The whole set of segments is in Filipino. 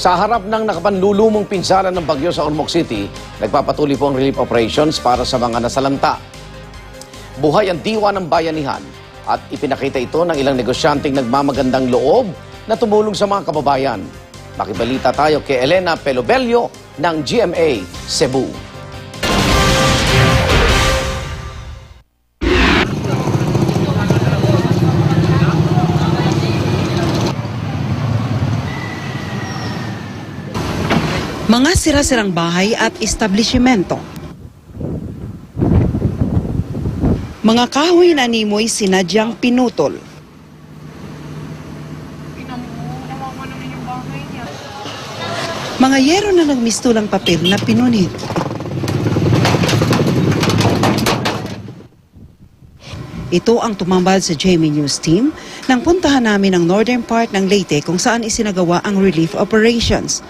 Sa harap ng nakapanlulumong pinsala ng bagyo sa Ormoc City, nagpapatuloy po ang relief operations para sa mga nasalanta. Buhay ang diwa ng bayanihan at ipinakita ito ng ilang negosyanteng nagmamagandang loob na tumulong sa mga kababayan. Makibalita tayo kay Elena Pelobelio ng GMA Cebu. Mga sira-sirang bahay at establishmento. Mga kahoy na animoy sinadyang pinutol. Mga yero na nagmistulang papel na pinunit. Ito ang tumambad sa Jamie News Team nang puntahan namin ang northern part ng Leyte kung saan isinagawa ang relief operations.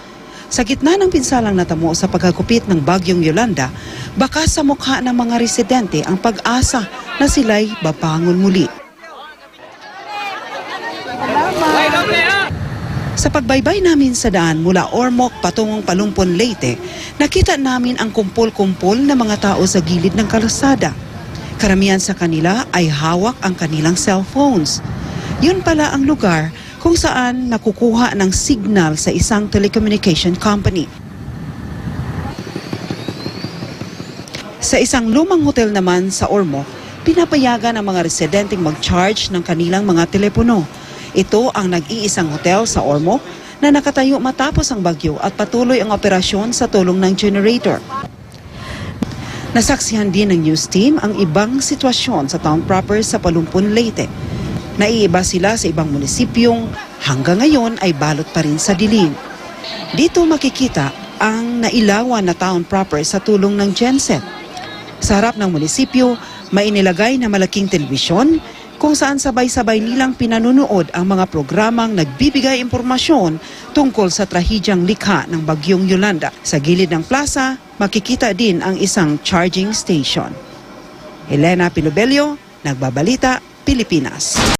Sa gitna ng pinsalang natamo sa pagkagupit ng bagyong Yolanda, baka sa mukha ng mga residente ang pag-asa na sila'y babangon muli. Sa pagbaybay namin sa daan mula Ormoc patungong Palumpon, Leyte, nakita namin ang kumpol-kumpol na mga tao sa gilid ng kalsada. Karamihan sa kanila ay hawak ang kanilang cellphones. Yun pala ang lugar kung saan nakukuha ng signal sa isang telecommunication company. Sa isang lumang hotel naman sa Ormoc, pinapayagan ang mga residenteng mag-charge ng kanilang mga telepono. Ito ang nag-iisang hotel sa Ormoc na nakatayo matapos ang bagyo at patuloy ang operasyon sa tulong ng generator. Nasaksihan din ng news team ang ibang sitwasyon sa town proper sa Palumpon, Leyte. Naiiba sila sa ibang munisipyong hanggang ngayon ay balot pa rin sa dilim. Dito makikita ang nailawan na town proper sa tulong ng genset. Sa harap ng munisipyo, may inilagay na malaking telebisyon kung saan sabay-sabay nilang pinanunood ang mga programang nagbibigay impormasyon tungkol sa trahidyang likha ng bagyong Yolanda. Sa gilid ng plaza, makikita din ang isang charging station. Elena Pilobelio, Nagbabalita, Pilipinas.